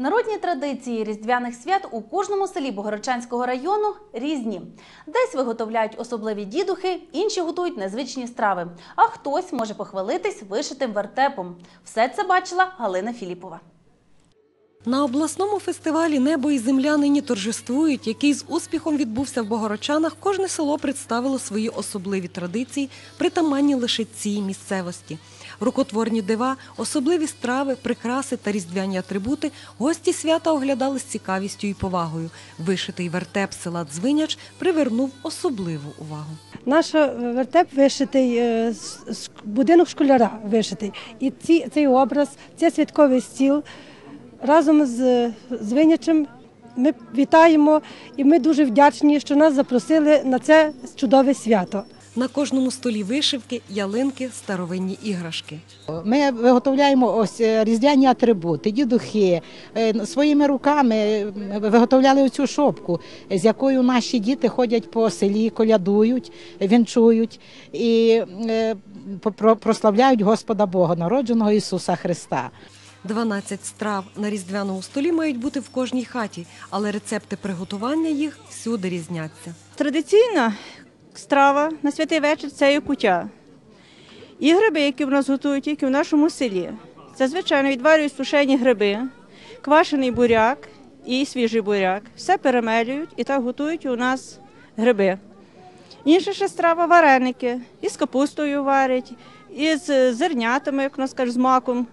Народні традиції різдвяних свят у кожному селі Богородчанського району різні. Десь виготовляють особливі дідухи, інші готують незвичні страви, а хтось може похвалитись вишитим вертепом. Все це бачила Галина Філіпова. На обласному фестивалі Небо і земля нині торжествують, який з успіхом відбувся в Богородчанах. Кожне село представило свої особливі традиції, притаманні лише цій місцевості. Рукотворні дива, особливі страви, прикраси та різдвяні атрибути гості свята оглядали з цікавістю і повагою. Вишитий вертеп села Дзвиняч привернув особливу увагу. Наш е, вертеп вишитий, е, будинок школяра вишитий. І цей образ, це святковий стіл разом з, з Винячем ми вітаємо і ми дуже вдячні, що нас запросили на це чудове свято. На кожному столі вишивки, ялинки, старовинні іграшки. Ми виготовляємо ось е, різдвяні атрибути, дідухи. Е, Своїми руками е, виготовляли оцю шопку, з якою наші діти ходять по селі, колядують, вінчують і прославляють Господа Бога, народженого Ісуса Христа. 12 страв на різдвяному столі мають бути в кожній хаті, але рецепти приготування їх всюди різняться. Традиційна страва на святий вечір це є кутя. І гриби, які в нас готують тільки в нашому селі. Це, звичайно, відварюють сушені гриби, квашений буряк і свіжий буряк. Все перемелюють і так готують у нас гриби. Інша ще страва вареники. І з капустою варять, і з зернятами, як у нас кажуть, з маком,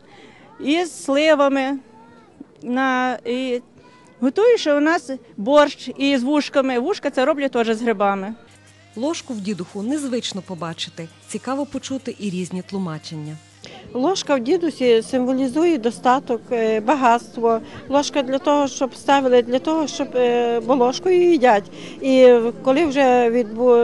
і з сливами. На, і Готуєш у нас борщ із вушками. Вушка це роблять теж з грибами. Ложку в дідуху незвично побачити, цікаво почути і різні тлумачення. Ложка в дідусі символізує достаток, е, багатство. Ложка для того, щоб ставили, для того, щоб е, бо ложкою їдять. І коли вже відбу...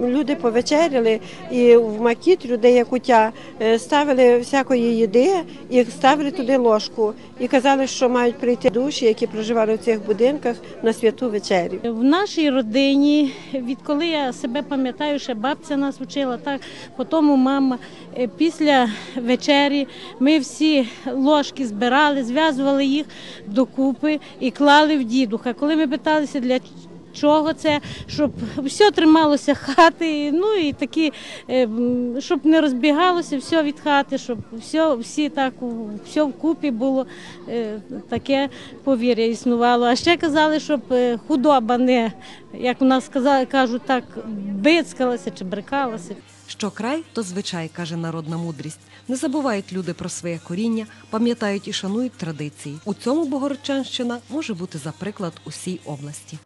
люди повечеряли, і в макітрю, де є кутя, е, ставили всякої їди і ставили туди ложку. І казали, що мають прийти душі, які проживали в цих будинках на святу вечерю. В нашій родині, відколи я себе пам'ятаю, ще бабця нас вчила, так потім мама. Після вечері ми всі ложки збирали, зв'язували їх докупи і клали в дідуха. Коли ми питалися, для чого це, щоб все трималося хати, ну і такі, е, щоб не розбігалося все від хати, щоб все, всі так все вкупі було е, таке повір'я існувало. А ще казали, щоб е, худоба не, як у нас кажуть, так бицкалася чи брикалася. Що край, то звичай, каже народна мудрість. Не забувають люди про своє коріння, пам'ятають і шанують традиції. У цьому Богородчанщина може бути за приклад усій області.